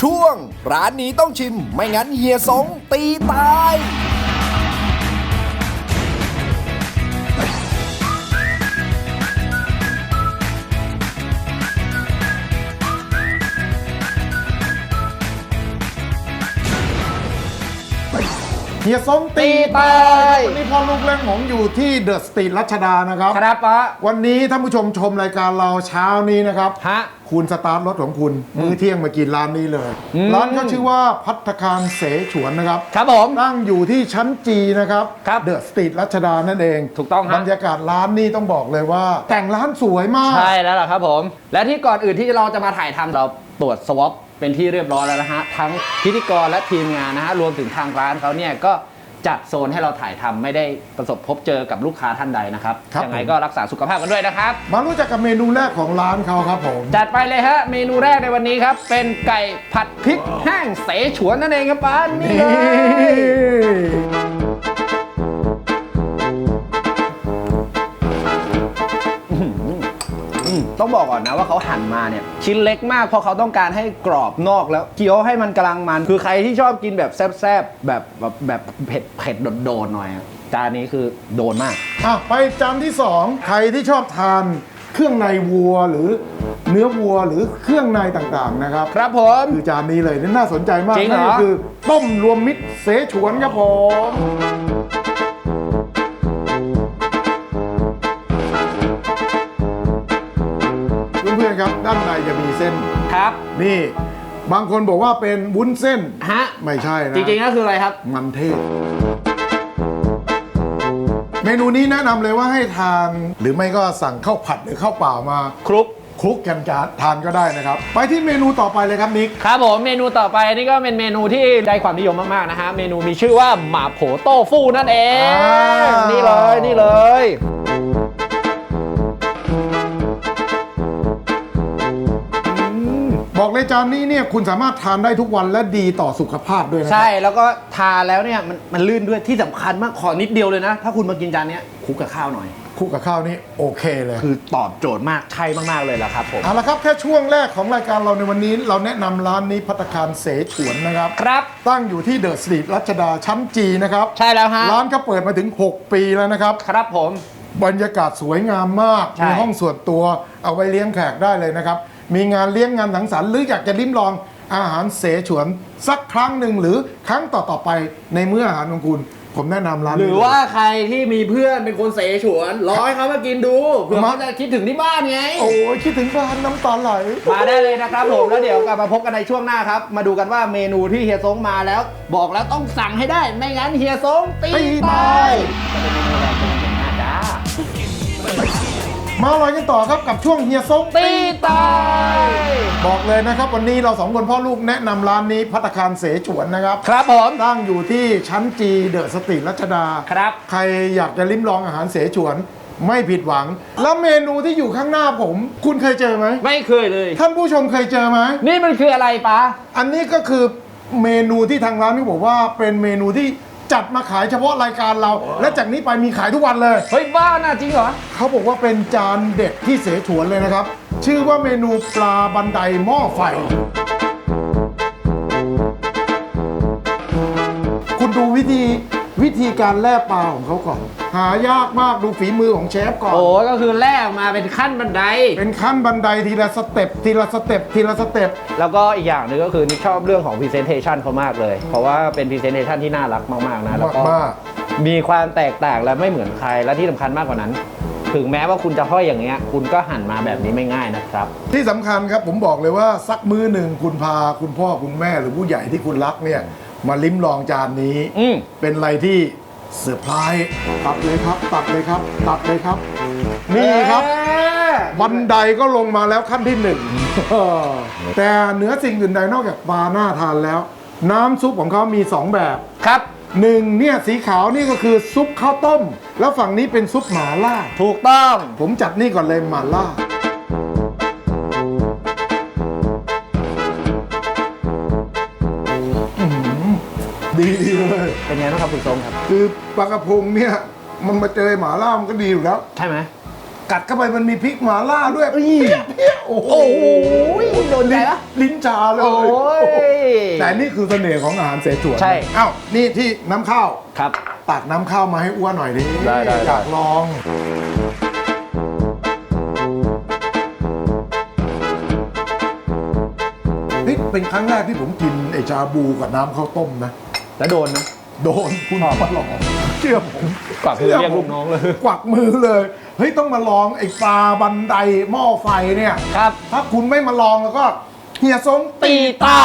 ช่วง ร้านนี้ต้องชิมไม่งั้นเฮียสงตีตาย เฮียส้มตีตีตายวันนี้พ่อลูกเล่นหงอยู่ที่เดอะสตรีทรัชดานะครับครับปะวันนี้ท่านผู้ชมชมรายการเราเช้านี้นะครับฮะคุณสตาร์ทรถของคุณ มื้อเที่ยงมากินร้านนี้เลยอืมร้านก็ชื่อว่าพัฒคารเสฉวนนะครับ ครับผมตั้งอยู่ที่ชั้นจีนะครับครับเดอะสตรีทรัชดานั่นเอง ถูกต้องฮะบรรยากาศร้านนี่ต้องบอกเลยว่า แต่งร้านสวยมาก ใช่แล้วล่ะครับผม และที่ก่อนอื่นที่เราจะมาถ่ายทำเราตรวจสวอป เป็นที่เรียบร้อยแล้วนะฮะทั้งพิธีกรและทีมงานนะฮะรวมถึงทางร้านเขาเนี่ยก็จัดโซนให้เราถ่ายทำไม่ได้ประสบพบเจอกับลูกค้าท่านใดนะครับครับ ยังไงผมก็รักษาสุขภาพกันด้วยนะครับ มารู้จักกับเมนูแรกของร้านเขาครับผม จัดไปเลยฮะเมนูแรกในวันนี้ครับ เป็นไก่ผัดพริกแห้งเสฉวนนั่นเองครับป้านี่เลย ต้องบอกก่อนนะว่าเขาหั่นมาเนี่ยชิ้นเล็กมากเพราะเขาต้องการให้กรอบนอกแล้วเคี้ยวให้มันกำลังมัน คือใครที่ชอบกินแบบแซ่บๆแบบแบบแบบเผ็ดเผ็ดโดดๆหน่อยอะจานนี้คือโดนมาก อะไปจานที่สองใครที่ชอบทานเครื่องในวัวหรือเนื้อวัวหรือเครื่องในต่างๆนะครับ ครับผม คือจานนี้เลยนี่น่าสนใจมากจริงเหรอ นั่นก็คือต้มรวมมิตรเสฉวนครับผม เส้น ครับนี่บางคนบอกว่าเป็นวุ้นเส้น ฮะไม่ใช่นะจริงๆก็คืออะไรครับ มันเทศ เมนูนี้แนะนำเลยว่าให้ทานหรือไม่ก็สั่งข้าวผัดหรือข้าวเปล่ามาคลุกคลุกกันจานทานก็ได้นะครับ ไปที่เมนูต่อไปเลยครับนิก ครับผมเมนูต่อไปนี่ก็เป็นเมนูที่ได้ความนิยมมากๆนะฮะเมนูมีชื่อว่าหมาโผโต้ฟู่นั่นเอง อ่านี่ นี่เลยนี่เลย บอกเลยจานนี้เนี่ยคุณสามารถทานได้ทุกวันและดีต่อสุขภาพด้วยนะใช่แล้วก็ทานแล้วเนี่ยมันมันลื่นด้วยที่สำคัญมากขอนิดเดียวเลยนะ ถ้าคุณมากินจานเนี้ยคลุกกับข้าวหน่อยคลุกกับข้าวนี่โอเคเลย คือตอบโจทย์มากใช่มากๆเลยละครับผมเอาละครับแค่ช่วงแรกของรายการเราในวันนี้ เราแนะนำร้านนี้พัตตาคารเสฉวนนะครับ ครับ ตั้งอยู่ที่เดอะสตรีทรัชดาชั้นจีนะครับ ใช่แล้วฮะร้านก็เปิดมาถึง 6 ปีแล้วนะครับ ครับผม บรรยากาศสวยงามมาก ใช่ มีห้องส่วนตัวเอาไว้เลี้ยงแขกได้เลยนะครับ มีงานเลี้ยงงานสังสรรค์หรืออยากจะลิ้มลองอาหารเสฉวนสักครั้งหนึ่งหรือครั้งต่อๆไปในมื้ออาหารของคุณ ผมแนะนำร้านหนี้ รือว่าใครที่มีเพื่อนเป็นคนเสฉวนรอให้เขามากินดูเผื่อเขาจะคิดถึงที่บ้านไง โอ้ยคิดถึงบ้านน้ำตาไหล มาได้เลยนะครับผมแล้วเดี๋ยวกลับมาพบกันในช่วงหน้าครับ มาดูกันว่าเมนูที่เฮียซงมาแล้ว บอกแล้วต้องสั่งให้ได้ ไม่งั้นเฮียซงตีตีตาตาย ย จะเป็นเมนูอะไรกันเป็นหน้าจ้า มาอร่อยกันต่อครับกับช่วงเฮียซงตีตายบอกเลยนะครับวันนี้เราสองคนพ่อลูกแนะนำร้านนี้พัตตาคารเสฉวนนะครับครับผม ตั้งอยู่ที่ชั้นจีเดอะสตรีทรัชดาครับ ใครอยากจะลิ้มลองอาหารเสฉวนไม่ผิดหวัง แล้วเมนูที่อยู่ข้างหน้าผม คุณเคยเจอไหมไม่เคยเลย ท่านผู้ชมเคยเจอไหม นี่มันคืออะไรปะอันนี้ก็คือเมนูที่ทางร้านนี่บอกว่าเป็นเมนูที่ จัดมาขายเฉพาะรายการเรา และจากนี้ไปมีขายทุกวันเลย เฮ้ยบ้าน่ะจริงเหรอ เขาบอกว่าเป็นจานเด็ดที่เสฉวนเลยนะครับ ชื่อว่าเมนูปลาบันไดหม้อไฟ คุณดูวิธี วิธีการแล่ปลาของเขาก่อน หายากมากดูฝีมือของเชฟก่อน โอ้ก็คือแลกมาเป็นขั้นบันได เป็นขั้นบันไดทีละสเต็ปทีละสเต็ปทีละสเต็ปแล้วก็อีกอย่างหนึ่งก็คือนี่ชอบเรื่องของ Presentation เขามากเลย เพราะว่าเป็น Presentation ที่น่ารักมาก ๆ นะ แล้วก็มากมีความแตกต่างและไม่เหมือนใครและที่สำคัญมากกว่านั้น ถึงแม้ว่าคุณจะห้อยอย่างเงี้ย คุณก็หันมาแบบนี้ไม่ง่ายนะครับ ที่สำคัญครับผมบอกเลยว่าสักมื้อหนึ่งคุณพาคุณพ่อคุณแม่หรือผู้ใหญ่ที่คุณรักเนี่ย มาลิ้มลองจานนี้ อืมเป็นอะไรที่เซอร์ไพรส์ตัดเลยครับ ตัดเลยครับ ตัดเลยครับ นี่ครับ บันไดก็ลงมาแล้วขั้นที่หนึ่งแต่เหนือสิ่งอื่นใดนอกจากปลาหน้าทานแล้ว น้ำซุปของเขามีสองแบบครับหนึ่งเนี่ยสีขาวนี่ก็คือซุปข้าวต้ม แล้วฝั่งนี้เป็นซุปหมาล่า ถูกต้อง ผมจัดนี่ก่อนเลยหมาล่า ดีเลยเป็นไงบ้างครับคุณทรงครับ คือปลากระพงเนี่ยมันมาเจอหมาล่ามันก็ดีอยู่แล้ว ใช่ไหมกัดเข้าไปมันมีพริกหม่าล่าด้วยเพี้ยเพี้ยโอ้โหโอ้โหโดนใจปะลิ้นชาเลยโอ้ยแต่นี่คือเสน่ห์ของอาหารเสฉวนใช่อ้าวนี่ที่น้ำข้าวครับตักน้ำข้าวมาให้อ้วนหน่อยดิได้ได้ได้อยากลองนี่เป็นครั้งแรกที่ผมกินไอชาบูกับน้ำข้าวต้มนะ แล้วโดนนะโดนคุณมาลองเชื่อผมกวักมือเรียกลูกน้องเลยกวักมือเลยเฮ้ยต้องมาลองไอ้ปลาบันไดหม้อไฟเนี่ยครับ ถ้าคุณไม่มาลองแล้วก็เฮียซงตีใต้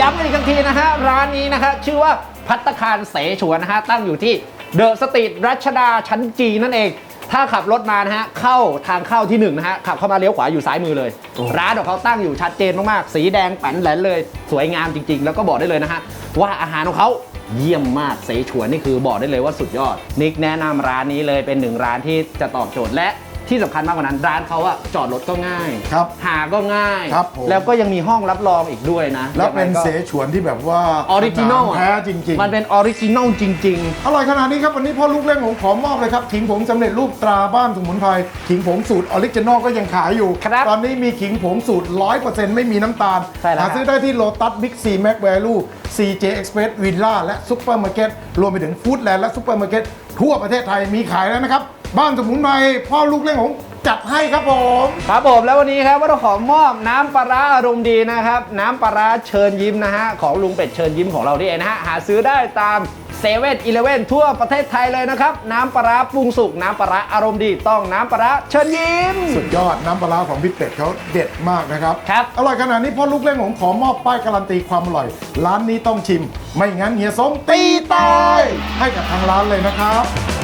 ย้ำอีกครั้งทีนะฮะ ร้านนี้นะฮะชื่อว่าพัตตาคารเสฉวนนะฮะ ตั้งอยู่ที่เดอะสตรีทรัชดาชั้นจีนั่นเอง ถ้าขับรถมานะฮะ เข้าทางเข้าที่หนึ่งนะฮะ ขับเข้ามาเลี้ยวขวาอยู่ซ้ายมือเลย ร้านของเขาตั้งอยู่ชัดเจนมากๆ สีแดงแป๋นแหลนเลย สวยงามจริง ๆ แล้วก็บอกได้เลยนะฮะ ว่าอาหารของเขาเยี่ยมมากเสฉวนนี่คือบอกได้เลยว่าสุดยอดนิกแนะนำร้านนี้เลยเป็นหนึ่งร้านที่จะตอบโจทย์และ ที่สำคัญมากกว่านั้น ร้านเขาอะจอดรถก็ง่าย ครับ หาก็ง่าย ครับผม แล้วก็ยังมีห้องรับรองอีกด้วยนะแล้วเป็นยังไงก็เสฉวนที่แบบว่าออริจินอลแท้จริง ๆ มันเป็นออริจินอลจริง อร่อยขนาดนี้ครับ วันนี้พ่อลูกเล่งผมขอมอบเลยครับขิงผงสำเร็จรูปตราบ้านสมุนไพรขิงผงสูตรออริจินอลก็ยังขายอยู่ ครับตอนนี้มีขิงผงสูตร 100%ไม่มีน้ำตาลใช่แล้วหาซื้อได้ที่โลตัสบิ๊กซีแม็กแวลู CJ Express Villa และซุปเปอร์มาร์เก็ตรวมไปถึงฟู้ดแลนด์และซุปเปอร์มาร์เก็ตทั่วประเทศไทยมีขายแล้วนะครับ บ้านสมุนไพรพ่อลูกเล่งผมจัดให้ครับผมๆครับผมแล้ววันนี้ครับว่าเราขอมอบน้ำปลาร้าอารมณ์ดีนะครับ น้ำปลาร้าเชิญยิ้มนะฮะของลุงเป็ดเชิญยิ้มของเรานี่เองนะฮะหาซื้อได้ตามเซเว่นอีเลเว่นทั่วประเทศไทยเลยนะครับ น้ำปลาร้าปรุงสุกน้ำปลาร้าอารมณ์ดีต้องน้ำปลาร้าเชิญยิ้ม สุดยอดน้ำปลาร้าของพี่เป็ดเขาเด็ดมากนะครับครับ อร่อยขนาดนี้พ่อลูกเล่นผมขอมอบป้ายการันตีความอร่อย ร้านนี้ต้องชิม ไม่งั้นเฮียสมตีตายให้กับทางร้านเลยนะครับ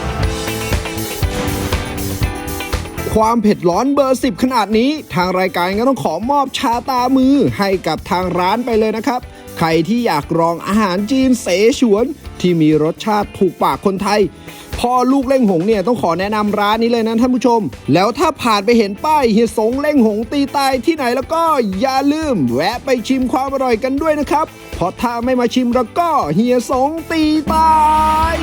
ความเผ็ดร้อนเบอร์ 10 ขนาดนี้ ทางรายการก็ต้องขอมอบชาตามือให้กับทางร้านไปเลยนะครับ ใครที่อยากลองอาหารจีนเสฉวน ที่มีรสชาติถูกปากคนไทยพ่อลูกเล่งหงเนี่ยต้องขอแนะนำร้านนี้เลยนะท่านผู้ชม แล้วถ้าผ่านไปเห็นป้ายเฮียสงเล่งหงตีตายที่ไหนแล้วก็อย่าลืม แวะไปชิมความอร่อยกันด้วยนะครับ เพราะถ้าไม่มาชิมแล้วก็เฮียสงตีตาย